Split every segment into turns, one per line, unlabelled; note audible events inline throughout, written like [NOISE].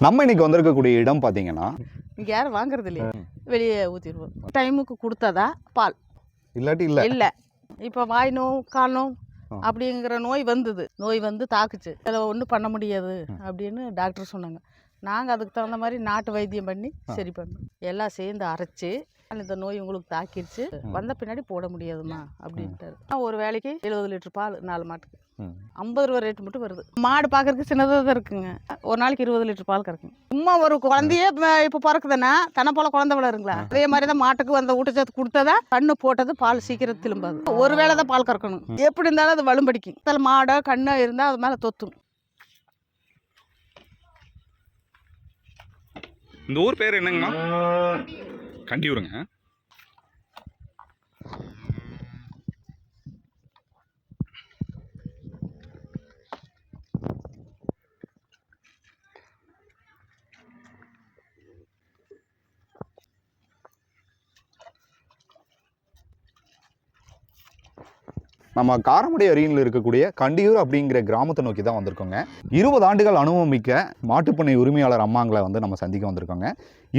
நம்ம இன்னைக்கு வந்திருக்கக்கூடிய இடம் பார்த்தீங்கன்னா
இங்க யாரும் வாங்குறது இல்லையா. வெளியே ஊற்றிடுவோம் டைமுக்கு கொடுத்தாதா? பால்.
இல்லாட்டி இல்லை.
இல்லை. இப்போ வாய் நோய் கால் நோய். அப்படிங்கிற நோய் வந்தது. நோய் வந்து தாக்குச்சு. அதில் ஒன்றும் பண்ண முடியாது அப்படின்னு டாக்டர் சொன்னாங்க. நாங்கள் அதுக்கு தகுந்த மாதிரி நாட்டு வைத்தியம் பண்ணி சரி பண்ணோம். எல்லாம் சேர்ந்து அரைச்சி இந்த நோய் உங்களுக்கு தாக்கிடுச்சு வந்த பின்னாடி போட முடியாதும்மா அப்படின்ட்டாரு. ஒரு வேலைக்கு எழுபது லிட்டர் பால் நாலு மாட்டுக்கு. ஐம்பது ரூபா ரேட் மட்டும் வருது. மாடு பார்க்கறதுக்கு சின்னதாக தான் இருக்குங்க. ஒரு நாளைக்கு இருபது லிட்டர் பால் கறக்குங்க. சும்மா ஒரு குழந்தையே இப்போ பிறக்குதுன்னா தன்னை போல குழந்தை வளருங்களா? அதே மாதிரி தான் மாட்டுக்கு அந்த ஊட்டச்சத்து கொடுத்ததா கண்ணு போட்டது பால் சீக்கிரம் திரும்பாது. ஒரு வேளை தான் பால் கறக்கணும். எப்படி இருந்தாலும் அது வலும்படிக்கும் அதில் மாடோ கண்ணோ இருந்தால் அது மேலே தொத்தும்.
இந்த ஊர் பேர் என்னங்கம்மா? கண்டியூருங்க
நம்ம காரமடை அருகில் இருக்கக்கூடிய கண்டியூர் அப்படிங்கிற கிராமத்தை நோக்கி தான் வந்திருக்கோங்க. இருபது ஆண்டுகள் அனுபவம் மிக்க மாட்டுப்பண்ணை உரிமையாளர் அம்மாங்களை வந்து நம்ம சந்திக்க வந்திருக்கோங்க.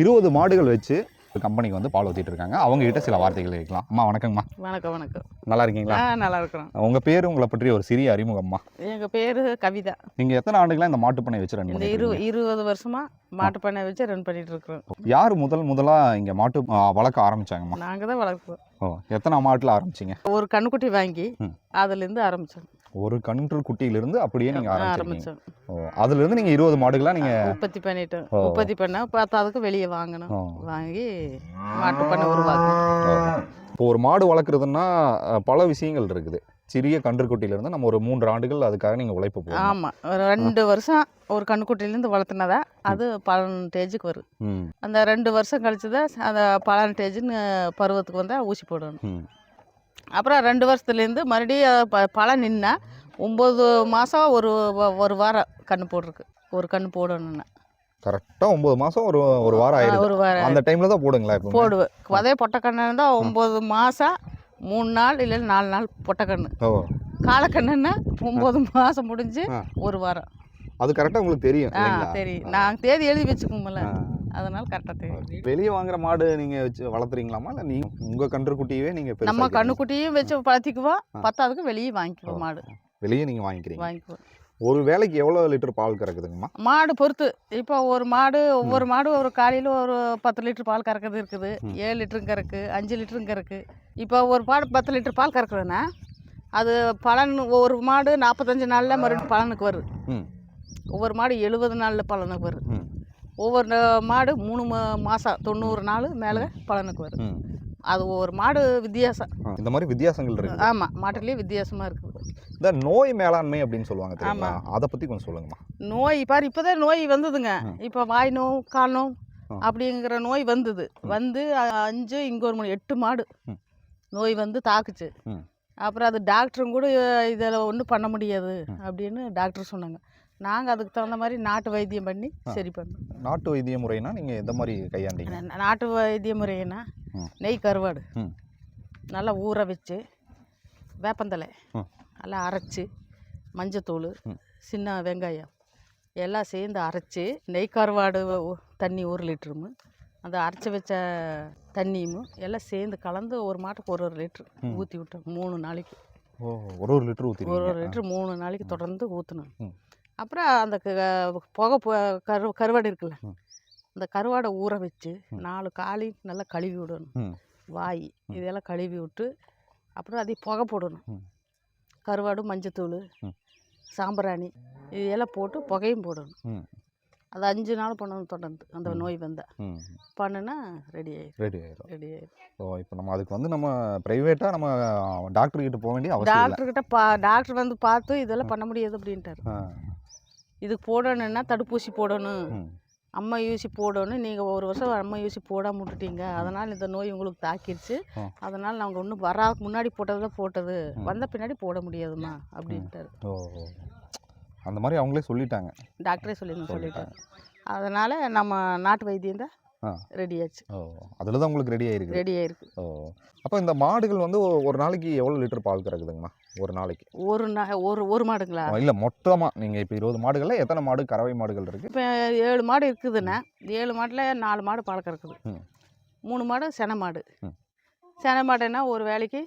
இருபது மாடுகள் வச்சு கம்பெனிக்கு வந்து பால் ஊற்றிட்டு இருக்காங்க. அவங்க கிட்ட சில வார்த்தைகள் கேட்கலாம். அம்மா வணக்கங்கம்மா.
வணக்கம் வணக்கம்.
நல்லா இருக்கீங்களா?
நல்லா இருக்கிறோம்.
உங்க பேர் உங்களை பற்றி ஒரு சிறிய அறிமுகம்மா.
எங்கள் பேர் கவிதா.
நீங்க எத்தனை ஆண்டுகளா இந்த மாட்டுப்பண்ணை வச்சு ரன் இருக்கீங்க?
இருபது வருஷமா மாட்டு பண்ணை வச்சு ரன் பண்ணிட்டு இருக்கிறோம்.
யார் முதல் முதலா இங்க மாட்டு வளர்க்க ஆரம்பிச்சாங்கம்மா?
நாங்கள் தான் வளர்க்குறோம்.
ஓ எத்தனை மாட்டுல ஆரம்பிச்சீங்க?
ஒரு கண்ணுக்குட்டி வாங்கி
ம்.
அதுலேருந்து ஆரம்பித்தோம்
ஒரு கன்று குட்டியிலிருந்து அப்படியே நீங்க ஓ அதுல இருந்து நீங்க இருபது மாடுகளா நீங்க
உற்பத்தி பண்ணிட்டோம். உற்பத்தி பண்ண பத்தாவதுக்கு வெளியே வாங்கணும். வாங்கி மாட்டு பண்ணை உருவாக்கணும்
இப்போ ஒரு மாடு வளர்க்குறதுன்னா பல விஷயங்கள் இருக்குது. சிறிய கன்றுக்குட்டியிலேருந்து நம்ம ஒரு மூன்று ஆண்டுகள் அதுக்காக நீங்கள் உழைப்பு போகணும்
ஆமாம் ஒரு ரெண்டு வருஷம் ஒரு கண்ணுக்குட்டிலேருந்து வளர்த்துனதா அது பன்னெண்டு ஸ்டேஜுக்கு வரும் அந்த ரெண்டு வருஷம் கழிச்சு தான் அந்த பன்னெண்டு ஸ்டேஜுன்னு பருவத்துக்கு வந்தால் ஊசி போடணும். அப்புறம் ரெண்டு வருஷத்துலேருந்து மறுபடியும் ப பழம் நின்னா ஒம்பது மாதம் ஒரு ஒரு வாரம் கன்று போட்டிருக்கு. ஒரு கன்று போடணும்னா
கரெக்டாக ஒம்பது மாதம் ஒரு ஒரு வாரம் ஆயிடுது
ஒரு வாரம்
அந்த டைமில் தான் போடுங்களா இப்போ
போடுவேன். அதே பொட்டைக்கண்ணு இருந்தால் ஒம்பது மாதம் மூணு நாள் இல்லை நாலு நாள் பொட்டைக்கண்ணு.
ஓ.
காலக்கண்ணுன்னா ஒம்பது மாதம் முடிஞ்சு. ஒரு வாரம்.
அது கரெக்டாக உங்களுக்கு தெரியும்
ஆ தெரியும். நான் தேதி எழுதி வச்சுக்கோங்கள
ஆ.
அதனால கரெக்டாக தெரியும்
வெளியே வாங்குற மாடு நீங்கள் வச்சு வளர்த்துறீங்களாமா இல்லை நீங்கள் உங்கள் கன்றுக்குட்டியவே நீங்கள்
நம்ம கண்ணுக்குட்டியும் வச்சு வளர்த்திக்குவோம் பத்தாவதுக்கு வெளியே வாங்கிக்குவோம் மாடு.
வெளியே நீங்கள் வாங்கிக்கிறீங்க.
வாங்கிக்குவோம்.
ஒரு வேலைக்கு எவ்வளோ லிட்டர் பால் கறக்குதுங்கம்மா?
மாடு பொறுத்து. இப்போ ஒரு மாடு ஒவ்வொரு மாடு ஒரு காலையில் ஒரு பத்து லிட்டர் பால் கறக்கிறது இருக்குது. ஏழு லிட்டரும் கறக்கு அஞ்சு லிட்டரும் கறக்கு. இப்போ ஒரு மாடு பத்து லிட்டர் பால் கறக்குதுன்னா அது பலன் ஒரு மாடு நாற்பத்தஞ்சு நாளில் மறுபடியும் பலனுக்கு வரும். ஒவ்வொரு மாடு எழுபது நாளில் பலனுக்கு வரும். ஒவ்வொரு மாடு மூணு மாதம் தொண்ணூறு நாள் மேலே பலனுக்கு வரும் அது ஒரு மாடு வித்தியாசம்.
இந்த மாதிரி வித்தியாசங்கள் இருக்குது
ஆமாம் மாட்டுலேயே வித்தியாசமாக இருக்குது.
இந்த நோய் மேலாண்மை அப்படின்னு சொல்லுவாங்க தெரியுமா? அதை பற்றி கொஞ்சம் சொல்லுங்கம்மா.
நோய் பாரு இப்போதான் நோய் வந்ததுங்க. இப்போ வாய் நோய் கால் நோய். அப்படிங்கிற நோய் வந்தது. வந்து அஞ்சு இங்கே ஒரு மூணு எட்டு மாடு. நோய் வந்து தாக்குச்சு. அப்புறம் அது டாக்டரும் கூட இதில் ஒன்றும் பண்ண முடியாது அப்படின்னு டாக்டர் சொன்னாங்க. நாங்கள் அதுக்கு தகுந்த மாதிரி நாட்டு வைத்தியம் பண்ணி சரி பண்ணோம்.
நாட்டு வைத்திய முறைனா நீங்கள் எந்த மாதிரி கையாண்டீங்க?
நாட்டு வைத்திய முறைன்னா
ம்.
நெய் கருவாடு. நல்லா ஊற வச்சு வேப்பந்தலை. நல்லா அரைச்சி மஞ்சத்தூள். சின்ன வெங்காயம் எல்லாம் சேர்ந்து அரைச்சி நெய் கருவாடு தண்ணி ஒரு லிட்டரும் அந்த அரைச்சி வச்ச தண்ணியும் எல்லாம் சேர்ந்து கலந்து ஒரு மாட்டுக்கு ஒரு ஒரு லிட்ரு ஊற்றி விட்டோம் மூணு நாளைக்கு.
ஓ ஒரு ஒரு லிட்டர்
ஒரு
ஊற்றிடுவீங்க
ஒரு லிட்ரு மூணு நாளைக்கு தொடர்ந்து ஊற்றணும். அப்புறம் அந்த க- புகை கரு கருவாடு இருக்குல்ல. அந்த கருவாடை ஊற வச்சு நாலு காலி நல்லா கழுவி விடணும். வாய் இதெல்லாம் கழுவி விட்டு அப்புறம் அதை புகை போடணும். கருவாடு மஞ்சத்தூள். சாம்பிராணி இதெல்லாம் போட்டு புகையும் போடணும். அது அஞ்சு நாள் பண்ணணும் தொடர்ந்து அந்த நோய் வந்தால் பண்ணுனா ரெடி ஆயிடும்
ரெடி ஆயிடும்
ரெடி ஆயிடும்
ஸோ இப்போ நம்ம அதுக்கு வந்து நம்ம ப்ரைவேட்டாக நம்ம டாக்டர் கிட்ட போக வேண்டிய
டாக்டர்கிட்ட பா டாக்டர் வந்து பார்த்து இதெல்லாம் பண்ண முடியாது அப்படின்ட்டார். இதுக்கு போடணுன்னா தடுப்பூசி போடணும். அம்மா யூசி போடணும். நீங்கள் ஒரு வருஷம் அம்மா யூசி போடாம விட்டுட்டீங்க. அதனால் இந்த நோய் உங்களுக்கு தாக்கிடுச்சு. அதனால் நாங்கள் ஒன்றும் வரா முன்னாடி போட்டது தான் போட்டது. வந்த பின்னாடி போட முடியாதும்மா அப்படின்ட்டாரு.
ஓ. ஓ. அந்த மாதிரி அவங்களே சொல்லிட்டாங்க.
டாக்டரே சொல்லி சொல்லிட்டாரு. அதனால் நம்ம நாட்டு வைத்தியம் தான். ரெடியாச்சு.
ஓ. அதில் தான் உங்களுக்கு ரெடி ஆயிருக்கு
ரெடி ஆயிருக்கு
ஓ. அப்போ இந்த மாடுகள் வந்து ஒரு- ஒரு நாளைக்கு எவ்வளோ லிட்டர் பால் கறக்குதுங்கம்மா? ஒரு நாளைக்கு.
ஒரு நா ஒரு ஒரு மாடுங்களா?
இல்லை மொத்தமாக நீங்கள் இப்போ இருபது மாடுகளில் எத்தனை மாடு கறவை மாடுகள் இருக்குது
இப்போ ஏழு மாடு இருக்குதுன்னா ஏழு மாட்டில் நாலு மாடு பால் கறக்குது
ம்.
மூணு மாடு செனை மாடு. செனை மாடுன்னா ஒரு வேலைக்கு.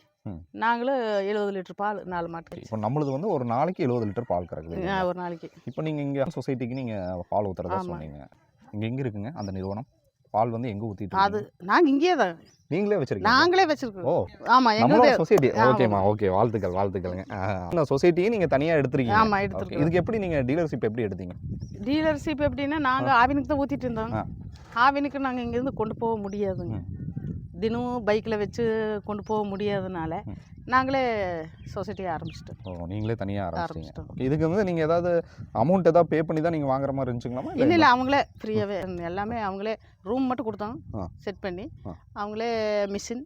நாங்களும் எழுபது லிட்டர் பால் நாலு மாட்டுக்கு
இப்போ நம்மளது வந்து ஒரு நாளைக்கு எழுபது லிட்டர் பால் கறக்குது
ஒரு நாளைக்கு.
இப்போ நீங்கள் இங்கே சொசைட்டிக்கு நீங்கள் பால் ஊற்றுறதா. சொன்னீங்க. இங்கே எங்கே இருக்குங்க அந்த நிறுவனம்? பால் வந்து எங்கே ஊற்றிட்டு
அது நாங்கள் இங்கேயே தான்
நீங்களே வச்சிருக்கீங்க
நாங்களே
ஓ
வச்சிருக்கோம் ஆமாம்
நம்மளோட
எங்களுக்கு
சொசைட்டி
ஆமா.
ஓகேம்மா ஓகே வாழ்த்துக்கள் வாழ்த்துக்கள்ங்க இந்த சொசைட்டியை நீங்கள் தனியாக எடுத்துருக்கீங்க Okay.
எடுத்துருக்கோம்
இதுக்கு எப்படி நீங்கள் டீலர்ஷிப் எப்படி எடுத்தீங்க
டீலர்ஷிப் எப்படின்னா நாங்கள் ஆவினுக்கு தான் ஊற்றிட்டு இருந்தோம். ஆவினுக்கு நாங்கள் இங்கேருந்து கொண்டு போக முடியாதுங்க. தினமும் பைக்கில் வச்சு கொண்டு போக முடியாதனால. நாங்களே சொசைட்டி ஆரம்பிச்சிட்டோம்.
ஓ நீங்களே தனியாக ஆரம்பிச்சிட்டீங்க.
ஆரம்பிச்சிட்டோம்.
இதுக்கு வந்து நீங்கள் ஏதாவது அமௌண்ட் ஏதாவது பே பண்ணி தான் நீங்கள் வாங்குற மாதிரி இருந்துச்சுங்களாமா
இல்லை இல்லை அவங்களே ஃப்ரீயாகவே எல்லாமே அவங்களே ரூம் மட்டும் கொடுத்தோம்.
ஆ.
செட் பண்ணி. அவங்களே மிஷின்.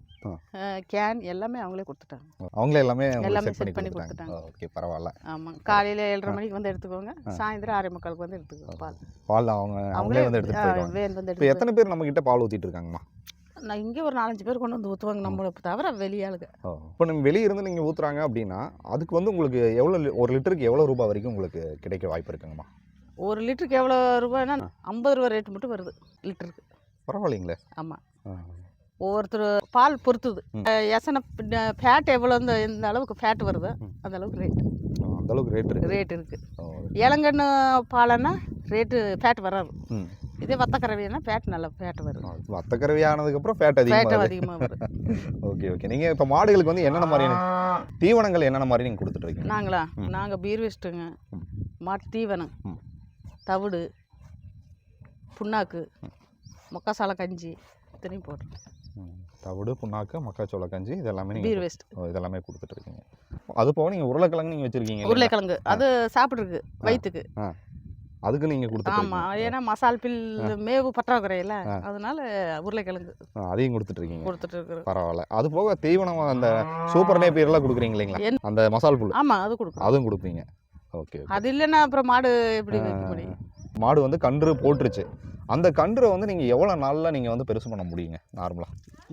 கேன் எல்லாமே அவங்களே கொடுத்துட்டாங்க.
அவங்களே எல்லாமே
எல்லாமே
செட் பண்ணி கொடுத்துட்டாங்க. ஓகே பரவாயில்ல.
ஆமாம் காலையில் ஏழரை மணிக்கு வந்து எடுத்துக்கோங்க. சாயந்தரம் ஆறே முக்காலுக்கு வந்து எடுத்துக்கோங்க பால்.
பால் அவங்க அவங்களே வந்து எடுத்துகிட்டு போயிடுவாங்க.
வேன் வந்து
இப்போ
எடுத்து
எத்தனை பேர் நம்ம கிட்ட பால் ஊற்றிட்டு இருக்காங்கம்மா?
நான் இங்கே ஒரு நாலஞ்சு பேர் கொண்டு வந்து ஊற்றுவாங்க நம்மளை தவிர வெளியாளுங்க
இப்போ நம்ம வெளியே இருந்து நீங்கள் ஊற்றுறாங்க அப்படின்னா அதுக்கு வந்து உங்களுக்கு எவ்வளோ ஒரு லிட்டருக்கு எவ்வளோ ரூபாய் வரைக்கும் உங்களுக்கு கிடைக்க வாய்ப்பு இருக்குங்கம்மா?
ஒரு லிட்டருக்கு எவ்வளோ ரூபாய்னா ஐம்பது ரூபா ரேட் மட்டும் வருது லிட்டருக்கு.
பரவாயில்லைங்களே.
ஆமாம். ஒவ்வொருத்தர் பால் பொறுத்துது. எசனை ஃபேட் எவ்வளோ இந்த இந்த அளவுக்கு ஃபேட் வருதோ. அந்த அளவுக்கு ரேட்
அந்த அளவுக்கு ரேட் இருக்கு.
ரேட் இருக்குது
ஓ,
இளங்கன்று பாலைன்னா ரேட்டு ஃபேட் வராது. இதே வத்தக்கரவைனா ஃபேட் நல்ல ஃபேட் வருது.
வத்தக்கருவி ஆனதுக்கப்புறம் ஃபேட்
ஃபேட்டும்
அதிகமாக
அதிகமாக வருது. [LAUGHS]
Okay okay. நீங்கள் இப்போ மாடுகளுக்கு வந்து என்னென்ன மாதிரியான தீவனங்கள் என்னென்ன மாதிரி நீங்கள் கொடுத்துட்டு இருக்கீங்க?
நாங்களா. நாங்கள் பீர் வேஸ்ட்டுங்க
ம்.
மாட்டு தீவனம். தவிடு புண்ணாக்கு மொக்காசால கஞ்சி இத்தனையும் போடுறோம்.
ம். தவிடு புண்ணாக்கு மக்காச்சோள கஞ்சி இது எல்லாமே
பீர்
நீங்கள்
வேஸ்ட்
இதெல்லாமே கொடுத்துட்டு இருக்கீங்க. அது போக நீங்கள் உருளைக்கிழங்கு நீங்கள் வச்சுருக்கீங்க?
உருளைக்கிழங்கு. அது சாப்பிட்ருக்கு வயிற்றுக்கு
அதுக்கு நீங்கள் கொடுத்துட்டு
ஆமாம். ஏன்னா மசால் பில் மேவு பற்றாக்குறையில. அதனால உருளைக்கிழங்கு
அதையும் கொடுத்துட்டு
இருக்கிறோம்
பரவாயில்ல. அது போக தீவனம் அந்த சூப்பர் நேப்பியர்லாம் கொடுக்குறீங்க இல்லைங்களா? அந்த மசால் புல்
ஆமாம் அது கொடுக்கும்.
அதுவும் கொடுப்பீங்க. ஓகே
அது இல்லைன்னா அப்புறம் மாடு எப்படி வைக்க முடியும்?
மாடு வந்து கன்று போட்டுருச்சு. அந்த கன்றை வந்து நீங்கள் எவ்வளோ நாளில் நீங்கள் வந்து பெருசு பண்ண முடியுங்க நார்மலாக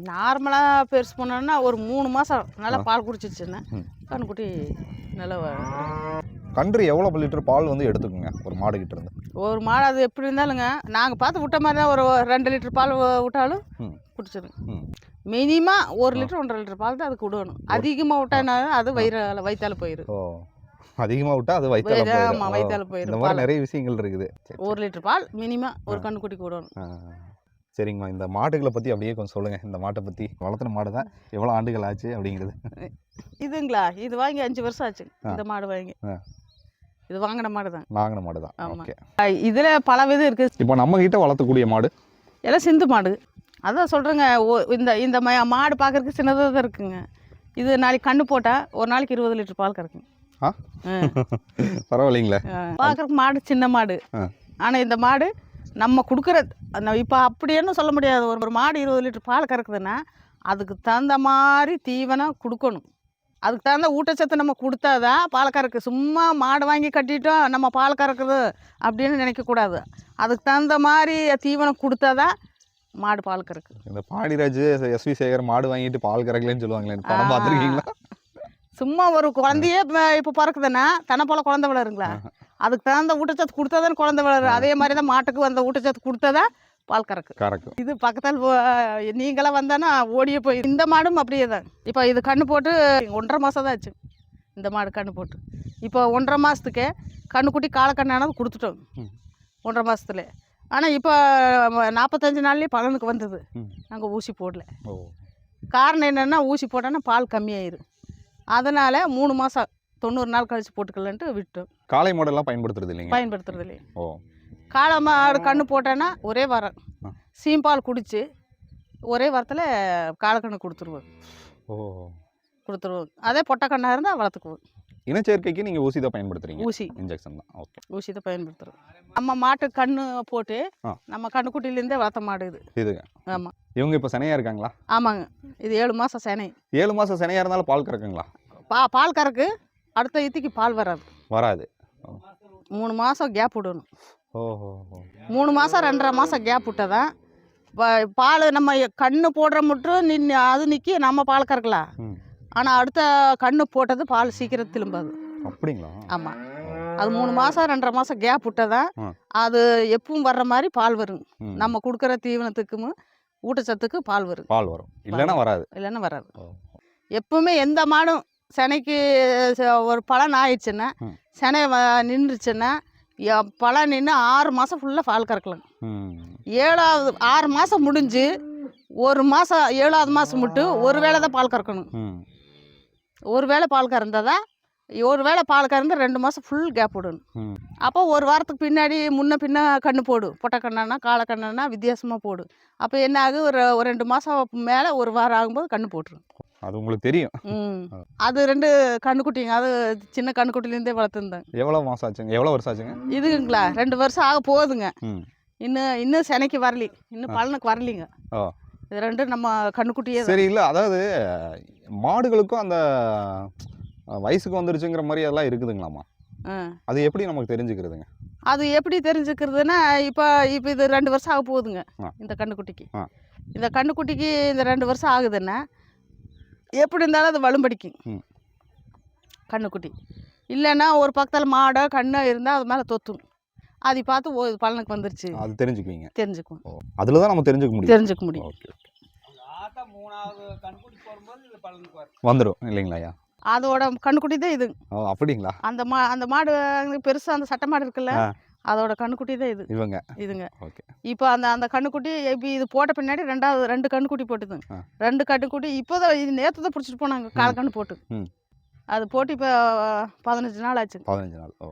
நார்மலாக பெருசு பண்ணோன்னா ஒரு மூணு மாதம் நல்லா. பால் குடிச்சிச்சுன்னா. கண்ணுக்குட்டி நல்லா
கன்று எவ்வளோ லிட்டர் பால் வந்து எடுத்துக்குங்க ஒரு மாடு கிட்ட இருந்து
ஒரு மாடு அது எப்படி இருந்தாலுங்க நாங்கள் பார்த்து விட்ட மாதிரி தான் ஒரு ரெண்டு லிட்டர் பால் விட்டாலும். குடிச்சிடும். மினிமம் ஒரு லிட்டர் ஒன்றரை லிட்டர் பால் தான் அதுக்கு விடணும் அதிகமாக விட்டானா அது வயிறால வயிற்றால போயிடும்
ஓ அதிகமாக விட்டால் அது வயிற்றால
வயிறு-
போயிடும்.
ஆமா,
ஓ,
வயித்தால
இந்த
போயிடும்
மாதிரி. நிறைய விஷயங்கள் இருக்குது
ஒரு லிட்டர் பால் மினிமம் ஒரு
ஆ.
கண்ணுக்குட்டிக்கு விடணும்.
சரிங்கம்மா இந்த மாடுகளை பற்றி அப்படியே கொஞ்சம் சொல்லுங்கள் இந்த மாட்டை பற்றி வளர்த்துன மாடு தான் எவ்வளோ ஆண்டுகள் ஆச்சு அப்படிங்கிறது
இதுங்களா இது வாங்கி அஞ்சு வருஷம் ஆச்சு. இந்த மாடு வாங்கி. இது வாங்கின மாடு தான்
வாங்கின மாடு தான். ஓகே.
இதில் பல விதம் இருக்குது
இப்போ நம்ம கிட்ட வளர்த்தக்கூடிய மாடு?
எல்லாம் சிந்து மாடு. அதான் சொல்கிறேங்க இந்த இந்த மாடு பார்க்கறதுக்கு சின்னதாக தான் இருக்குங்க. இது நாளைக்கு கண்ணு போட்டால் ஒரு நாளைக்கு இருபது லிட்டர் பால் கறக்குங்க?
பரவாயில்லைங்களே.
பார்க்குறக்கு மாடு சின்ன மாடு. ஆனால் இந்த மாடு நம்ம கொடுக்குற இப்போ அப்படியேன்னு சொல்ல முடியாது. ஒரு ஒரு மாடு இருபது லிட்டர் பால் கறக்குதுன்னா அதுக்கு தகுந்த மாதிரி தீவனம் கொடுக்கணும். அதுக்கு தகுந்த ஊட்டச்சத்து நம்ம கொடுத்தாதான் பால் கறக்கு சும்மா மாடு வாங்கி கட்டிட்டோம் நம்ம பால் கறக்குது அப்படின்னு நினைக்கக்கூடாது அதுக்கு தகுந்த மாதிரி தீவனம் கொடுத்தாதான் மாடு பால் கறக்கு
இந்த பாடிராஜ் எஸ்வி சேகர் மாடு வாங்கிட்டு பால் கறக்கலன்னு சொல்லுவாங்களே படம். பார்த்துருக்கீங்களா?
சும்மா ஒரு குழந்தையே இப்போ பிறக்குதுன்னா தன்னை போல குழந்தை வளருங்களா. அதுக்கு தகுந்த ஊட்டச்சத்து கொடுத்தாதான் குழந்தை வளரும். அதே மாதிரி தான் மாட்டுக்கு அந்த ஊட்டச்சத்து கொடுத்தாதான் பால் கறக்கு.
கறக்கும்
இது பக்கத்தில் நீங்களாம் வந்தானா ஓடியே போய். இந்த மாடும் அப்படியே தான். இப்போ இது கண்ணு போட்டு ஒன்றரை மாதம் தான் ஆச்சு. இந்த மாடு கண்ணு போட்டு. இப்போ ஒன்றரை மாதத்துக்கு கண்ணுக்குட்டி காலக்கண்ணானது கொடுத்துட்டோம். ஒன்றரை மாதத்துல ஆனால் இப்போ நாற்பத்தஞ்சு நாள்லேயே பலனுக்கு வந்தது. நாங்கள் ஊசி போடல. காரணம் என்னென்னா ஊசி போட்டோன்னா பால் கம்மியாயிரும் அதனால் மூணு மாதம் தொண்ணூறு நாள் கழிச்சு போட்டுக்கலன்ட்டு விட்டோம்.
காளை மாடெல்லாம் பயன்படுத்துறது இல்லைங்க?
பயன்படுத்துறது இல்லையே
ஓ.
காளை மாடு கண்ணு போட்டேன்னா ஒரே வாரம். சீம்பால் குடிச்சு ஒரே வாரத்தில் காளைக்கண்ணு கொடுத்துருவோம்.
ஓ.
கொடுத்துருவோம். அதே பொட்டக்கண்ணாக இருந்தால் வளர்த்துக்குவோம்.
இனச்சேர்க்கைக்கு நீங்கள் ஊசி தான் பயன்படுத்துறீங்க?
ஊசி.
இன்ஜெக்ஷன் தான். ஓகே
ஊசி தான் பயன்படுத்துகிறோம் நம்ம மாட்டு கண்ணு போட்டு. நம்ம கண்ணுக்குட்டிலேருந்தே வளர்த்த மாடு இது.
இதுங்க
ஆமாம்
இவங்க இப்போ சனையாக இருக்காங்களா?
ஆமாங்க. இது ஏழு மாதம் சேனை.
ஏழு மாதம் சனையாக இருந்தாலும் பால் கறக்குங்களா?
பா பால் கறக்கு. அடுத்த இத்திக்கு பால் வராது.
வராது.
மூணு மாதம் கேப் விடணும். மூணு மாதம் ரெண்டரை மாதம் கேப் விட்டாதான் பால் நம்ம கண்ணு போடுற மட்டும் நின்று அது நிற்கி நம்ம பால் கறக்கலாம். ஆனால் அடுத்த கண்ணு போட்டது பால் சீக்கிரம் திரும்பாது.
அப்படிங்களா?
ஆமாம் அது மூணு மாதம் ரெண்டரை மாதம் கேப் விட்டதான். அது எப்பவும் வர்ற மாதிரி பால் வரும். நம்ம கொடுக்குற தீவனத்துக்கும் ஊட்டச்சத்துக்கு பால் வரும்.
பால் வரும். இல்லைன்னா வராது.
இல்லைன்னா வராது. எப்பவுமே எந்த மாடும் செனைக்கு ஒரு பழம் ஆயிடுச்சுன்னா. செனை நின்றுச்சுன்னா பழம் நின்று ஆறு மாதம் ஃபுல்லாக பால் கறக்கலாம் ஏழாவது ஆறு மாதம் முடிஞ்சு ஒரு மாதம் ஏழாவது மாதம் மட்டும் ஒரு வேளை தான் பால் கறக்கணும். ஒரு வேளை பால் கறந்தால் தான் ஒரு வேளை பால் கறந்து ரெண்டு மாதம் ஃபுல் கேப் விடணும். அப்போ ஒரு வாரத்துக்கு பின்னாடி முன்ன பின்ன கண்ணு போடு. பொட்டை கண்ணானா காளை கண்ணானா வித்தியாசமாக போடு. அப்போ என்ன ஆகும் ஒரு ஒரு ரெண்டு மாதம் மேலே ஒரு வாரம் ஆகும்போது கண்ணு போட்டுரும்.
அது உங்களுக்கு தெரியும். [LAUGHS]
அது ரெண்டு கண்ணுக்குட்டிங்க. அது சின்ன கண்ணுக்குட்டிலேருந்தே வளர்த்துருந்தேன்.
எவ்வளோ மாதம் ஆச்சுங்க? எவ்வளோ வருஷம் ஆச்சுங்க?
இதுங்களா ரெண்டு வருஷம் ஆக போகுதுங்க. இன்னும் இன்னும் செனைக்கு வரலி. இன்னும் பலனுக்கு வரலிங்க.
ஓ.
இது ரெண்டும் நம்ம கண்ணுக்குட்டியே
சரி இல்லை அதாவது மாடுகளுக்கும் அந்த வயசுக்கு வந்துருச்சுங்கிற மாதிரி அதெல்லாம் இருக்குதுங்களாம்மா. அது எப்படி நமக்கு தெரிஞ்சுக்கிறதுங்க?
அது எப்படி தெரிஞ்சுக்கிறதுனா இப்போ இப்போ இது ரெண்டு வருஷம் ஆக போகுதுங்க. இந்த கண்ணுக்குட்டிக்கு. இந்த கண்ணுக்குட்டிக்கு இந்த ரெண்டு வருஷம் ஆகுதுன்னா எப்படி இருந்தாலும் அது வலும்படிக்கும்
ம்.
கண்ணுக்குட்டி. இல்லைன்னா ஒரு பக்கத்தில் மாடோ கண்ணோ இருந்தால் அது மேலே தொத்தும். அதை பார்த்து ஓ இது பலனுக்கு வந்துருச்சு.
அது தெரிஞ்சுக்குவீங்க.
தெரிஞ்சுக்குவோம்.
அதில் தான் நம்ம தெரிஞ்சுக்க முடியும்.
தெரிஞ்சுக்க முடியும்.
ஓகே
மூணாவது பலனுக்கு
வந்துடும் இல்லைங்களா ஐயா?
அதோட கண்ணுக்குட்டி தான் இது.
ஓ அப்படிங்களா?
அந்த மா அந்த மாடு பெருசாக அந்த சட்டை மாடு இருக்குல்ல. அதோட கண்ணுக்குட்டி தான் இது.
இவங்க.
இதுங்க.
ஓகே.
இப்போ அந்த அந்த கண்ணுக்குட்டி இப்போ இது போட்ட பின்னாடி ரெண்டாவது ரெண்டு கண்ணுக்குட்டி போட்டுதுங்க. ரெண்டு கண்ணுக்குட்டி இப்போ தான் இது நேற்று தான் பிடிச்சிட்டு போனாங்க கால் கண்ணு போட்டு. அது போட்டு இப்போ பதினஞ்சு நாள் ஆச்சுங்க.
பதினஞ்சு நாள். ஓ.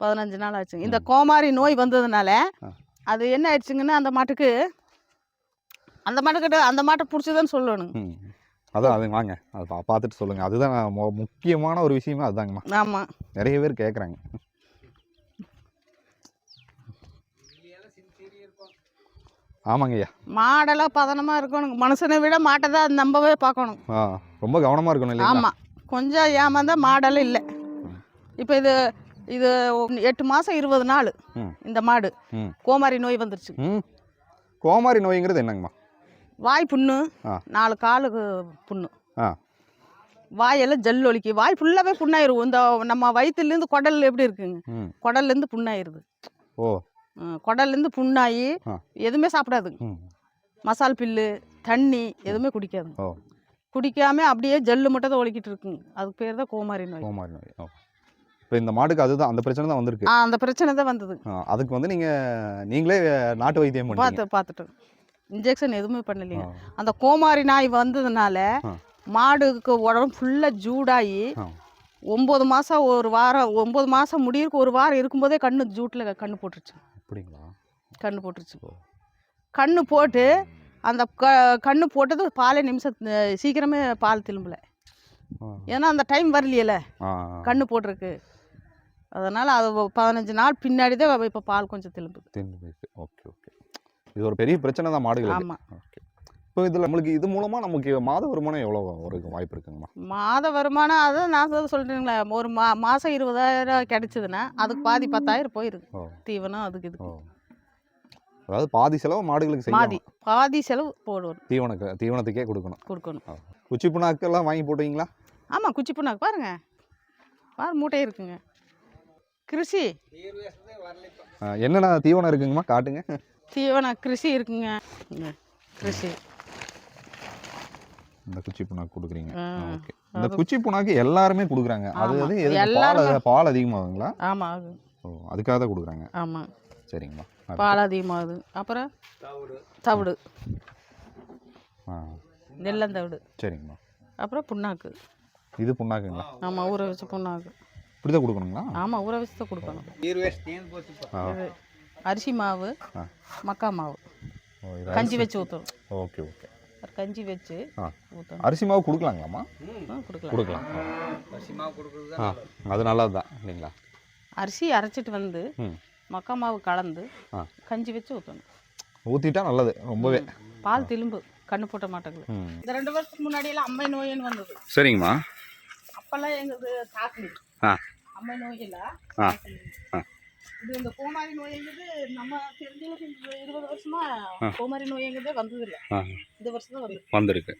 பதினஞ்சு நாள் ஆச்சுங்க. இந்த கோமாரி நோய் வந்ததுனால. அது என்ன ஆயிடுச்சுங்கன்னா அந்த மாட்டுக்கு அந்த மாட்டுக்கிட்ட அந்த மாட்டை பிடிச்சதுன்னு சொல்லணுங்க
அதான் அது வாங்க. அதை பார்த்துட்டு சொல்லுங்கள் அதுதான் முக்கியமான ஒரு விஷயமே அதுதாங்கம்மா.
ஆமாம்
நிறைய பேர் கேட்குறாங்க ஆமாங்க ஐயா
மாடெல்லாம் பதனமாக இருக்கணும். மனுஷனை விட மாட்டை தான் நம்பவே பார்க்கணும்.
ஆ ரொம்ப கவனமாக இருக்கணும் இல்லைங்களா?
ஆமாம் கொஞ்சம் ஏமாந்தா மாடெல்லாம் இல்லை. இப்போ இது இது எட்டு மாதம் இருபது நாள். இந்த மாடு. கோமாரி நோய் வந்துருச்சு.
கோமாரி நோய்ங்கிறது என்னங்கம்மா?
வாய் புண்ணு. நாலு காலுக்கு புண்ணு.
ஆ.
வாயெல்லாம் ஜல் ஒலிக்கி. வாய் ஃபுல்லாகவே புண்ணாயிரும். இந்த நம்ம வயிற்றுலேருந்து குடல் எப்படி இருக்குங்க? குடல்லேருந்து புண்ணாயிருது.
ஓ.
குடல்லேருந்து புண்ணாகி
ஆ.
எதுவுமே சாப்பிடாதுங்க
ம்.
மசால் பில்லு தண்ணி எதுவுமே குடிக்காது. குடிக்காம அப்படியே ஜல்லு மட்டும் தான் ஒலிக்கிட்டு இருக்குங்க. அதுக்கு பேர் தான் கோமாரி நோய்.
கோமாரி நோய். இப்போ இந்த மாடுக்கு அதுதான் அந்த பிரச்சனை தான் வந்திருக்கு.
அந்த பிரச்சனை தான் வந்தது.
அதுக்கு வந்து நீங்கள் நீங்களே நாட்டு வைத்தியம்
பார்த்து பார்த்துட்டு. இன்ஜெக்ஷன் எதுவுமே பண்ணலைங்க. அந்த கோமாரி நாய் வந்ததுனால. மாடுக்கு உடம்பு ஃபுல்லாக ஜூடாகி. ஒம்பது மாதம் ஒரு வாரம் ஒம்பது மாதம் முடியிருக்கு ஒரு வாரம் இருக்கும்போதே கண்ணு ஜூட்டில் கண்ணு போட்டுருச்சு.
அப்படிங்களா?
கண்ணு போட்டுருச்சு. கண்ணு போட்டு அந்த க கண்ணு போட்டது பாலே நிமிஷம் சீக்கிரமே பால் திரும்பல. ஏன்னா அந்த டைம் வரலையில. கண்ணு போட்டிருக்கு. அதனால் அது பதினஞ்சு நாள் பின்னாடி தான் இப்போ பால் கொஞ்சம் திரும்புது.
தெரிஞ்சு போயிருக்கு ஓகே ஓகே. இது ஒரு பெரிய பிரச்சனை தான் மாடுகளுக்கு.
ஆமாம்
இப்போ இதில் நம்மளுக்கு இது மூலமாக நமக்கு மாத வருமானம் எவ்வளோ ஒரு வாய்ப்பு இருக்குங்கம்மா
மாத வருமானம் அது நான் சொல்கிறேங்களே ஒரு மா மாதம் இருபதாயிரம் கிடைச்சதுன்னா அதுக்கு பாதி பத்தாயிரம் போயிருக்கு தீவனம் அதுக்கு இது
அதாவது பாதி செலவு மாடுகளுக்கு செய்யணும்.
பாதி செலவு போடுவோம்.
தீவனக்கு தீவனத்துக்கே கொடுக்கணும்.
கொடுக்கணும்.
குச்சி புண்ணாக்கெல்லாம் வாங்கி போட்டுவீங்களா
ஆமாம் குச்சி புண்ணாக்கு பாருங்க. பாரு மூட்டை இருக்குங்க. கிருஷி.
என்னென்ன தீவனம் இருக்குங்கம்மா? காட்டுங்க.
தீவனம் கிருஷி இருக்குங்க. கிருஷி.
இந்த குச்சி புண்ணாக்கு கொடுக்குறீங்க. ஓகே. இந்த குச்சி புண்ணாக்கு எல்லாருமே கொடுக்குறாங்க. அது. அது எதுக்கு? பால். பால் அதிகமாகுங்களா?
ஆமாம் ஆகும்
ஓ அதுக்காக தான் கொடுக்குறாங்க.
ஆமாம்
சரிங்கம்மா.
பால் அதிகமாகுது. அப்புறம்?
தவிடு.
தவிடு.
ஆ.
நெல்லந்தவிடு
சரிங்கம்மா.
அப்புறம் புண்ணாக்கு.
இது புண்ணாக்குங்களா?
ஆமாம் ஊற வச்ச புண்ணாக்கு.
இப்படி தான் கொடுக்கணுங்களா?
ஆமாம் ஊற வச்சு தான் கொடுக்கணும். அரிசி மாவு. மக்கா மாவு. கஞ்சி வச்சு ஊற்றணும்
ஓகே ஓகே.
கஞ்சி வச்சு
அரிசி மாவு கொடுக்கலாங்களாம்மா?
கொடுக்கலாம்.
கொடுக்கலாம்.
பசிமா கொடுக்குறது
ஆ அது நல்லது தான் இல்லைங்களா?
அரிசி அரைச்சிட்டு வந்து மக்கா மாவு கலந்து
ஆ.
கஞ்சி வச்சு ஊற்றணும்
ஊற்றிட்டா நல்லது ரொம்பவே.
பால் திரும்பு கண்ணு போட்ட மாட்டேங்குது. இந்த ரெண்டு வருஷத்துக்கு முன்னாடியெல்லாம் அம்மை நோயின்னு வந்தது.
சரிங்கம்மா.
அப்போல்லாம் எங்களுக்கு
ஆ.
அம்மை நோயில்
ஆ. ஆ.
இது இந்த கோமாரி நோய்ங்கிறது நம்ம தெரிஞ்சளவுக்கு இந்த இருபது வருஷமா. கோமாரி நோய்ங்கிறதே வந்தது இல்ல. இந்த வருஷம் தான் வந்து
வந்திருக்கு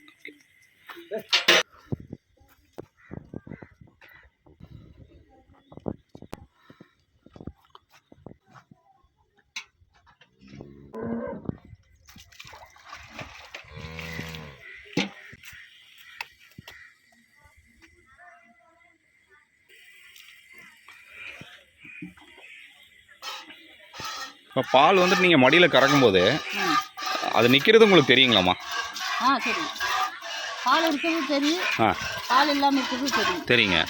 இப்போ பால் வந்துட்டு நீங்கள் மடியில் கறக்கும்போது
ம்.
அது நிற்கிறது உங்களுக்கு தெரியுங்களாம்மா?
ஆ சரி பால் இருக்கிறது தெரியும்
ஆ.
பால் இல்லாமல் இருக்கிறது தெரியும்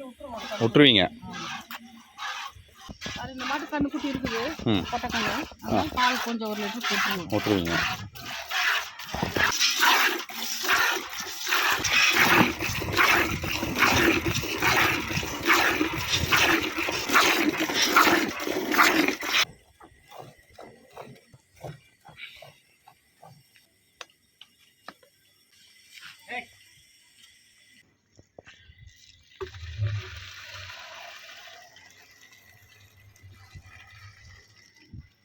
விட்டுருவோம்.
விட்டுருவீங்க.
இந்த மாட்டு கண்ணுக்குட்டி இருக்குது கொட்டக்கண்ணு பால் கொஞ்சம் ஒரு லிட்டர் போட்டுருவோம்.
விட்டுருவீங்க.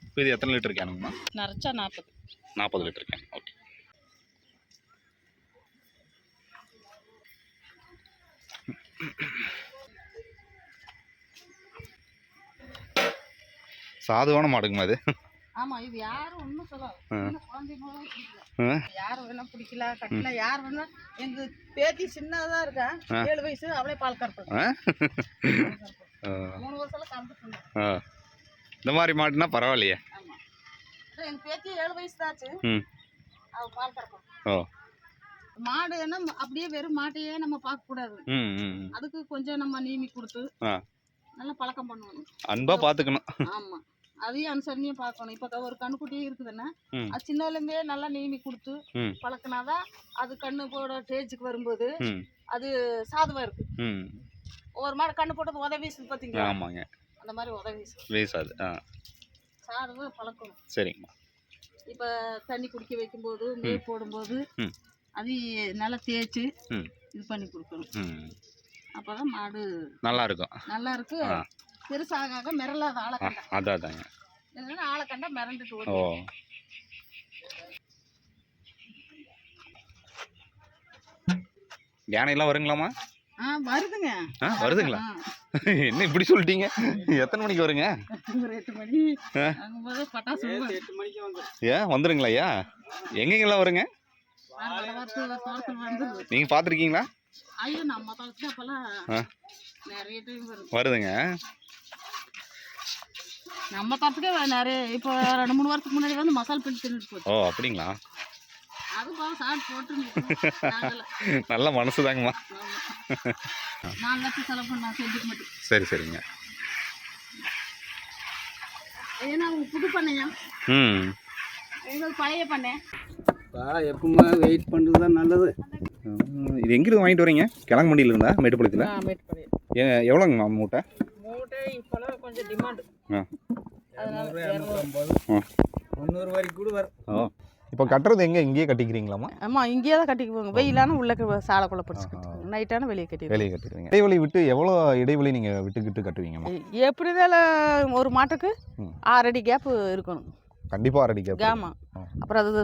இப்போ இது எத்தனை லிட்டர் கேனுங்கம்மா?
நரைச்சா நாற்பது.
நாற்பது லிட்டர் கேன் ஓகே. சாதுவான மாடுங்கம்மா இது.
ஆமாம் இது யாரும் ஒன்றும் சொல்லாது. யார் வேணா பிடிக்கல கட்டல யார் வேணா எங்க பேத்தி சின்னதா இருக்கா. ஏழு வயசு அவளே பால்?
ஆ,
மூணு வருஷம்
ஆ. இந்த மாதிரி மாட்டுனா பரவாயில்லையே.
ஆமா. அதான் எங்க பேத்தி ஏழு வயசு தாச்சு.
ம்.
பால் கறப்பா
ஓ.
மாடு என்ன அப்படியே வெறும் மாட்டையே நம்ம பார்க்க கூடாது. அதுக்கு கொஞ்சம் நம்ம நீமி கொடுத்து நல்லா பழக்கம் பண்ணணும்.
அன்பா பார்த்துக்கணும்
ஆமா. அதையும் அனுசரணையும் பார்க்கணும். இப்போ ஒரு கண்ணுக்குட்டியே இருக்குதுன்னா அது சின்னதுலேருந்தே நல்லா நீமி கொடுத்து பழக்கினாதான் அது கண்ணு போட ஸ்டேஜுக்கு வரும்போது அது சாதுவா இருக்கு. ஒரு மாடு கண்ணு போட்டது உதவி வீசுது பார்த்தீங்களா
ஆமாங்க.
அந்த மாதிரி உதவி வீசுது.
ஆ.
சாதுவா பழக்கணும்.
சரிங்கம்மா.
இப்போ தண்ணி குடிக்க வைக்கும்போது மேய் போடும்போது. அது நல்லா தேய்ச்சி இது பண்ணி கொடுக்கணும்.
ம்.
அப்போ தான் மாடு
நல்லா இருக்கும்
நல்லா இருக்கு பெருசாக மிரளாத ஆளை
ஆ,
கண்டா
அதான் அதாங்க.
இல்லைன்னா ஆளை கண்டா மிரண்டுட்டு
ஓ. யானையெல்லாம் வருங்களாம்மா?
வருதுங்க.
ஆ வருதுங்களா? என்ன இப்படி சொல்லிட்டீங்க? எத்தனை மணிக்கு வருங்க? ஏன் வந்துருங்களா ஐயா எங்கெங்கெல்லாம் வருங்க?
டைம் வருது.
வருதுங்க.
நம்ம வ- நிறைய இப்போ ரெண்டு மூணு வருஷத்துக்கு முன்னாடி வந்து மசால் பிடிச்சி
ஓ அப்படிங்களா? நல்ல மனசு தாங்கம்மா
பண்ண
சரி சரிங்க. ம்.
பழைய பண்ணேன்
எப்பவுமே வெயிட் பண்ணுறது தான் நல்லது
இது எங்கிருந்து வாங்கிட்டு வரீங்க? கிழங்குமண்டியில் இருந்தா மேட்டுப்பாளையத்தில்
பண்ணி
எவ்வளோங்கம்மா மூட்டை?
மூட்டை இப்போலாம் கொஞ்சம் டிமாண்டு
ஆ.
இரநூத்தம்பது.
ஆ.
முந்நூறு வரைக்கும் கூட வரும்.
ஓ.
இப்போ கட்டுறது எங்கே? இங்கேயே கட்டிக்கிறீங்களாம்மா?
ஆமாம் இங்கேயே தான் கட்டிக்குவோங்க. வெயிலான உள்ள சாலைக்குள்ளே பிடிச்சிக்கிட்டு நைட்டான வெளியே கட்டி
வெளியே கட்டிக்கிறீங்க இடைவெளி விட்டு எவ்வளோ இடைவெளி நீங்கள் விட்டுக்கிட்டு கட்டுவீங்கம்மா?
எப்படி இருந்தாலும் ஒரு மாட்டுக்கு
ம்.
ஆறு அடி கேப்பு இருக்கணும்
கண்டிப்பாக அரடி கேப்
ஆமாம். அப்புறம் அது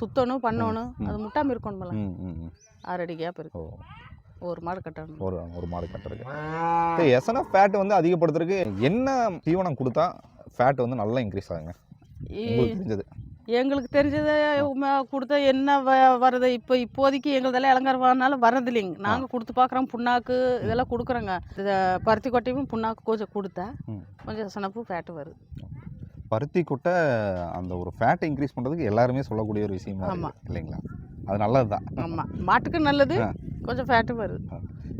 சுத்தணும் பண்ணணும். அது முட்டாமல் இருக்கணும்ல
ம் ம் ம்.
ஆறு அடி கேப் இருக்கு.
ஓ.
ஒரு மாடு கட்டணும்.
ஒரு ஒரு மாடு கட்டுறதுக்கு. எஸ்என்எஃப் ஃபேட் வந்து அதிகப்படுத்துறதுக்கு என்ன தீவனம் கொடுத்தா ஃபேட் வந்து நல்லா இன்க்ரீஸ் ஆகுங்க? தெரிஞ்சது.
எங்களுக்கு தெரிஞ்சதை கொடுத்தா என்ன வ- வருது இப்போ இப்போதைக்கு எங்களுதெல்லாம் இளங்கரவானாலும் வர்றது இல்லைங்க நாங்கள் கொடுத்து பார்க்குறோம் புண்ணாக்கு இதெல்லாம் கொடுக்குறோங்க. இதை பருத்தி கொட்டையும் புண்ணாக்கு கொஞ்சம் கொடுத்தா. கொஞ்சம் சனப்பு ஃபேட்டு வருது.
பருத்தி கொட்டை அந்த ஒரு ஃபேட்டை இன்க்ரீஸ் பண்ணுறதுக்கு எல்லாருமே சொல்லக்கூடிய ஒரு விஷயமா
ஆமா.
இருக்கு இல்லைங்களா? அது நல்லது தான்
ஆமாம் மாட்டுக்கு நல்லது. கொஞ்சம் ஃபேட்டு வருது.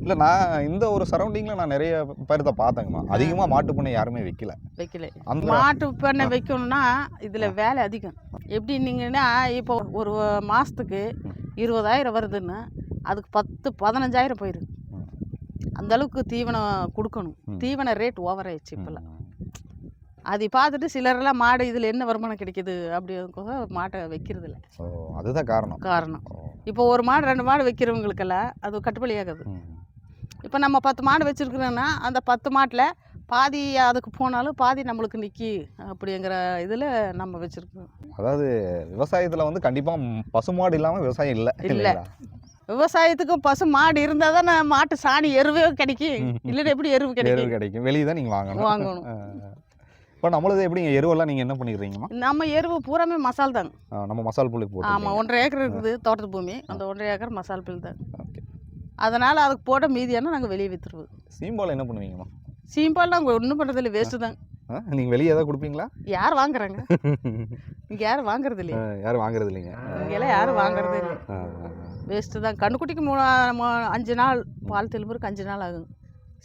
இல்லை நான் இந்த ஒரு சரௌண்டிங்கில் நான் நிறைய பருத்தை பார்த்தேங்கம்மா. அதிகமாக மாட்டு பண்ணை யாருமே வைக்கல.
வைக்கல.
அந்த
மாட்டு பண்ணை வைக்கணும்னா இதில் வேலை அதிகம். எப்படின்னீங்கன்னா இப்போ ஒரு மாதத்துக்கு இருபதாயிரம் வருதுன்னா அதுக்கு பத்து பதினஞ்சாயிரம் போயிடுது
ம்.
அந்த அளவுக்கு தீவனம் கொடுக்கணும். தீவன ரேட் ஓவர் ஆயிடுச்சு இப்போல்லாம். அதை பார்த்துட்டு சிலரெல்லாம் மாடு இதில் என்ன வருமானம் கிடைக்குது அப்படிங்கிறத மாட்டை வைக்கிறது இல்லை
அதுதான் காரணம்.
காரணம். இப்போ ஒரு மாடு ரெண்டு மாடு வைக்கிறவங்களுக்கெல்லாம் அது கட்டுப்படி ஆகாது.
ம்.
இப்போ நம்ம பத்து மாடு வச்சுருக்குறோன்னா அந்த பத்து மாட்டில் பாதி அதுக்கு போனாலும் பாதி நம்மளுக்கு நிற்கி அப்படிங்கிற இதில் நம்ம வச்சுருக்கோம்
அதாவது விவசாயத்தில் வந்து கண்டிப்பாக பசுமாடு இல்லாமல் விவசாயம் இல்லை
இல்ல.
இல்லைங்களா?
விவசாயத்துக்கு பசு மாடு இருந்தால் தானே மாட்டு சாணி எருவே கிடைக்கும். [LAUGHS] இல்லைன்னா எப்படி எருவு
எருவு
கிடைக்கும்.
கிடைக்கும் வெளியே தான் நீங்கள் வாங்கணும்.
வாங்கணும்.
இப்போ நம்மளது எப்படிங்க எருவெல்லாம் நீங்கள் என்ன பண்ணிடுறீங்கம்மா?
நம்ம எருவு பூராமே மசால் தாங்க.
நம்ம மசால் புள்ளி போட்டு
ஆமாம் ஒன்றரை ஏக்கர் இருக்குது தோட்டத்து பூமி. அந்த ஒன்றரை ஏக்கர் மசால் பில் தான்
ஓகே.
அதனால் அதுக்கு போட்ட மீதியான நாங்கள் வெளியே விற்றுருவோம்
சீம்பால் என்ன பண்ணுவீங்கம்மா?
சீம்பால் நாங்கள் ஒன்றும் பண்ணுறதில்ல வேஸ்ட்டு தான்.
நீங்கள் வெளியே ஏதாவது கொடுப்பீங்களா?
யார் வாங்குறாங்க? இங்கே யாரும் வாங்குறது இல்லையா.
யாரும் வாங்குறது இல்லைங்க.
இங்கெல்லாம் யாரும் வாங்குறதே இல்லை. வேஸ்ட்டு தான். கண்ணுக்குட்டிக்கு மூணு அஞ்சு நாள் பால் திரும்புறதுக்கு அஞ்சு நாள் ஆகும்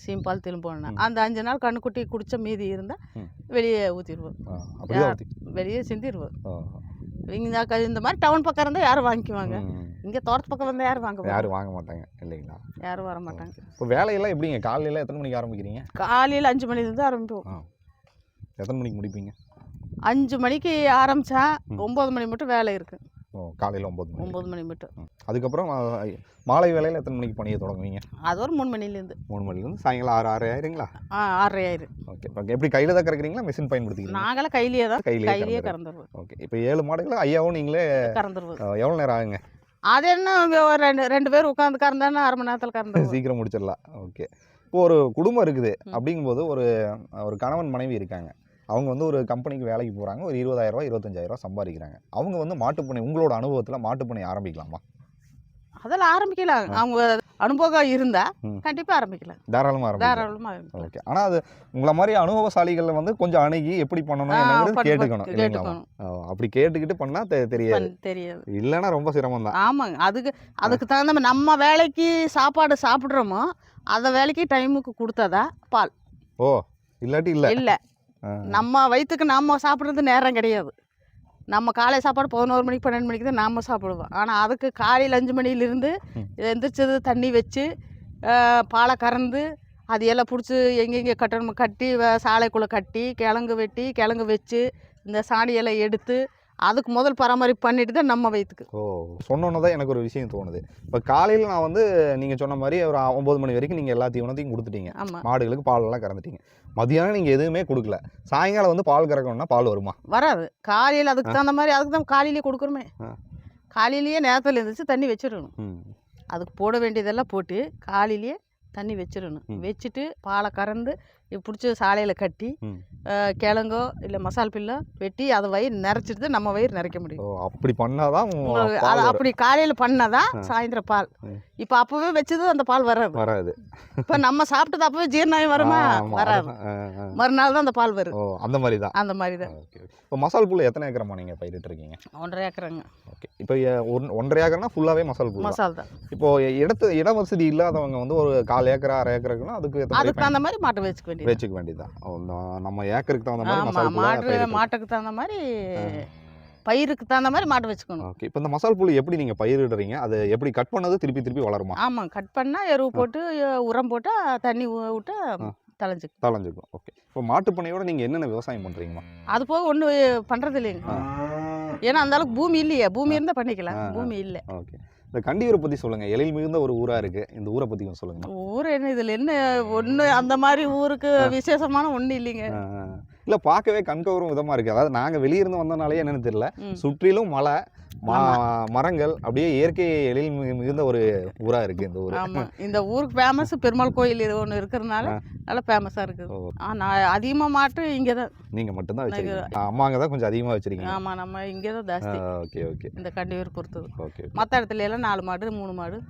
சீம் பால் திரும்பணும்னா
ம்.
அந்த அஞ்சு நாள் கண்ணுக்குட்டி குடித்த மீதி இருந்தால். வெளியே ஊற்றிடுவோம் வெளியே சிந்திடுவோம் இந்த மாதிரி டவுன் பக்கம் இருந்தால் யாரும் வாங்கிக்குவாங்க. இங்கே தோட்டத்து பக்கம் வந்தால் யாரும் வாங்க
யாரும் வாங்க மாட்டாங்க இல்லைங்களா?
யாரும் வர மாட்டாங்க.
இப்போ வேலையெல்லாம் எப்படிங்க? காலையில் எத்தனை மணிக்கு ஆரம்பிக்கிறீங்க?
காலையில் அஞ்சு மணிலேருந்து ஆரம்பிப்போம்.
எத்தனை மணிக்கு முடிப்பீங்க?
அஞ்சு மணிக்கு ஆரம்பித்தா. ஒம்பது மணி மட்டும் வேலை இருக்குது
ஓ காலையில் ஒம்பது மணி
ஒம்பது மணி மட்டும்.
அதுக்கப்புறம் மாலை வேலையில் எத்தனை மணிக்கு பணியை தொடங்குவீங்க?
அது ஒரு மூணு மணிலேருந்து
மூணு மணிலேருந்து சாயங்காலம் ஆறு ஆறு ஆயிருங்களா?
ஆ ஆறரை ஆயிரும்
ஓகே இப்போ எப்படி கையில் தான் கறக்குறீங்களா? மிஷின் பயன்படுத்திக்கிறீங்களா?
நாங்களாம் கையிலேயே தான்.
கையிலேயே.
கறந்துருவோம்.
ஓகே. இப்போ ஏழு மாடுகள் ஐயாவும் நீங்களே
கறந்துருவோம்.
எவ்வளோ நேரம் ஆகுங்க?
அது என்ன ஒரு ரெண்டு ரெண்டு பேர் உட்காந்து கறந்தானா அரை மணி நேரத்தில் கறந்துருவோம்
சீக்கிரம் முடிச்சிடலாம். ஓகே. இப்போ ஒரு குடும்பம் இருக்குது. அப்படிங்கும்போது ஒரு ஒரு கணவன் மனைவி இருக்காங்க. அவங்க வந்து ஒரு கம்பெனிக்கு வேலைக்கு போகிறாங்க ஒரு இருபத்தஞ்சாயிரம் ரூபாய் சம்பாதிக்கிறாங்க. அவங்க வந்து மாட்டுப்பண்ணை உங்களோட அனுபவத்தில் மாட்டுப்பண்ணை ஆரம்பிக்கலாமா?
அதெல்லாம் ஆரம்பிக்கலாம் அவங்க அனுபவம் இருந்தா. கண்டிப்பா ஆரம்பிக்கலாம்.
தாராளமாக ஆரம்பிக்கலாம். ஓகே. ஆனால் அது உங்களை மாதிரி அனுபவசாலிகள் வந்து கொஞ்சம் அணுகி எப்படி பண்ணணும்
பண்ணு-
கேட்டுக்கணும்
கேட்டுக்கணும்.
அப்படி கேட்டுக்கிட்டு பண்ணால் தெ தெரியாது.
பண்ண- தெரியாது.
இல்லைன்னா ரொம்ப சிரமம் தான்.
ஆமாங்க அதுக்கு அதுக்கு தகுந்த நம்ம வேலைக்கு சாப்பாடு சாப்பிட்றோமோ அந்த வேலைக்கு டைமுக்கு கொடுத்தாதா பால்.
ஓ இல்லாட்டி இல்லை?
இல்லை. நம்ம வயிற்றுக்கு நம்ம சாப்பிட்றது நேரம் கிடையாது. நம்ம காலை சாப்பாடு பதினோரு மணிக்கு பன்னெண்டு மணிக்கு தான் நாம் சாப்பிடுவோம் ஆனால் அதுக்கு காலையில் அஞ்சு மணிலேருந்து. எந்திரிச்சது தண்ணி வச்சு பாலை கறந்து அது எல்லாம் பிடிச்சி எங்கெங்கே கட்டணுமோ கட்டி சாலைக்குள்ளே கட்டி கிழங்கு வெட்டி கிழங்கு வச்சு இந்த சாணியெல்லாம் எடுத்து அதுக்கு முதல் பராமரிப்பு பண்ணிட்டு தான் நம்ம வயிற்றுக்கு
ஓ சொன்னோன்னு தான் எனக்கு ஒரு விஷயம் தோணுது. இப்போ காலையில் நான் வந்து நீங்கள் சொன்ன மாதிரி ஒரு ஒம்பது மணி வரைக்கும் நீங்கள் எல்லா தீவனத்தையும் கொடுத்துட்டீங்க.
ஆமாம்
மாடுகளுக்கு பாலெல்லாம் கறந்துட்டீங்க. மதியானம் நீங்கள் எதுவுமே கொடுக்கல. சாயங்காலம் வந்து பால் கறக்கணும்னா பால் வருமா?
வராது. காலையில் அதுக்கு தகுந்த மாதிரி அதுக்கு தான் காலையிலேயே கொடுக்குறோமே. காலையிலேயே நேரத்தில் எழுந்திரிச்சு தண்ணி வச்சிடணும். அதுக்கு போட வேண்டியதெல்லாம் போட்டு காலையிலேயே தண்ணி வச்சிடணும். வச்சுட்டு பாலை கறந்து பிடிச்சி சாலையில் கட்டி கிழங்கோ இல்லை மசால் பில்லோ வெட்டி அதை வயிறு நிறைச்சிட்டு நம்ம வயிறு நிறைக்க முடியும்.
அப்படி பண்ணாதான்
அது. அப்படி காலையில் பண்ணாதான். சாயந்தரம் பால். இப்போ அப்போவே வச்சது அந்த பால் வராது.
வராது.
இப்போ நம்ம சாப்பிட்டது அப்போவே ஜீரணம் வருமா? வராது. மறுநாள் தான் அந்த பால் வரும்.
அந்த மாதிரி தான்
அந்த மாதிரி தான்
இப்போ மசால் புல் எத்தனை ஏக்கரமா நீங்கள் பயிரிட்டு இருக்கீங்க?
ஒன்றரை ஏக்கருங்க.
ஓகே. இப்போ ஒன்- ஒன்றரை ஏக்கர்னா ஃபுல்லாகவே மசால் புல்
மசால் தான்.
இப்போ இடத்து இட வசதி இல்லாதவங்க வந்து ஒரு கால் ஏக்கரா அரை ஏக்கருக்குன்னா அதுக்கு
அதுக்கு தகுந்த மாதிரி மாட்டை வச்சுக்க வேண்டியது
ஓ, நா- நம்ம ஏக்கருக்கு தகுந்த மாதிரி
மாட்டு மாட்டுக்கு தகுந்த மாதிரி பயிருக்கு தகுந்த மாதிரி மாட்டு வச்சுக்கணும்.
ஓகே இப்போ இந்த மசால் புல் எப்படி நீங்கள் பயிரிடுறீங்க? அது எப்படி கட் பண்ணது திருப்பி திருப்பி வளருமா?
ஆமாம் கட் பண்ணால் எருவு போட்டு உரம் போட்டால் தண்ணி விட்டா
ஆ.
தளைஞ்சுக்கும்
தளைஞ்சிக்கும் ஓகே. இப்போ மாட்டுப் பண்ணையோட நீங்கள் என்னென்ன விவசாயம் பண்ணுறீங்கம்மா
அது போக ஒன்றும் பண்ணுறது இல்லைங்க ஏன்னா அந்த அளவுக்கு பூமி இல்லையே. பூமி இருந்தால் பண்ணிக்கலாம். பூமி இல்லை.
ஓகே. இந்த கண்டியூரை பற்றி சொல்லுங்கள் எழில் மிகுந்த ஒரு ஊராக இருக்குது இந்த ஊரை பற்றி கொஞ்சம் சொல்லுங்கம்மா.
ஊர் என்ன இதில் என்ன ஒன்று அந்த மாதிரி ஊருக்கு விசேஷமான ஒன்றும் இல்லைங்க.
இல்லை பார்க்கவே கண்கவரும் விதமாக இருக்குது அதாவது நாங்கள் வெளியிருந்து வந்தனாலே என்னன்னு தெரியல. சுற்றிலும் மலை மா மரங்கள் அப்படியே இயற்கை எழில் மிகு- மிகுந்த ஒரு ஊராக இருக்குது இந்த ஊர்.
இந்த ஊருக்கு ஃபேமஸ் பெருமாள் கோயில் இது ஒன்று இருக்கிறதுனால. நல்லா
ஓ.
ஆ நான் அதிகமாக மாட்டு இங்கே தான்.
நீங்கள் மட்டும்தான்
நாங்க-
வச்சுருக்கீங்க. அம்மாங்க தான் கொஞ்சம் அதிகமாக வச்சுருக்கீங்க.
ஆமாம் நம்ம இங்கே தான் ஜாஸ்தி.
Okay okay.
இந்த கண்டியூர் பொறுத்தது.
ஓகே
மற்ற இடத்துல எல்லாம் நாலு மாடு மூணு மாடு.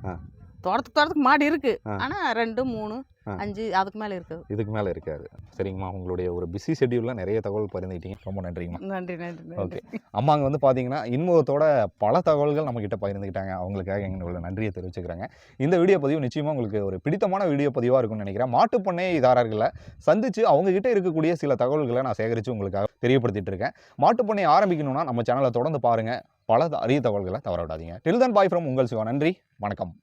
தோட்டத்துக்கு தோட்டத்துக்கு மாடு இருக்கு.
ஆ.
ஆனால் ரெண்டு மூணு. அஞ்சு அதுக்கு மேலே இருக்குது
இதுக்கு மேலே இருக்காது. சரிங்கம்மா. உங்களுடைய ஒரு பிஸி ஷெட்யூலில் நிறைய தகவல் பகிர்ந்துக்கிட்டீங்க ரொம்ப நன்றிங்கம்மா.
நன்றி நன்றி
ஓகே அம்மாங்க வந்து பார்த்தீங்கன்னா இன்முகத்தோட பல தகவல்கள் நம்மக்கிட்ட பகிர்ந்துக்கிட்டாங்க அவங்களுக்காக எங்களோட நன்றியை தெரிவிச்சுக்கிறாங்க. இந்த வீடியோ பதிவு நிச்சயமாக உங்களுக்கு ஒரு பிடித்தமான வீடியோ பதிவாக இருக்கும்னு நினைக்கிறேன். மாட்டுப்பண்ணை இதாரர்களை சந்தித்து அவங்ககிட்ட இருக்கக்கூடிய சில தகவல்களை நான் சேகரித்து உங்களுக்காக தெரியப்படுத்திட்டு இருக்கேன். மாட்டுப்பண்ணை ஆரம்பிக்கணும்னா நம்ம சேனலை தொடர்ந்து பாருங்கள் பல அரிய தகவல்களை தவற விடாதீங்க டில் தன் பாய் ஃப்ரம் உங்கள் சிவா. நன்றி. வணக்கம்.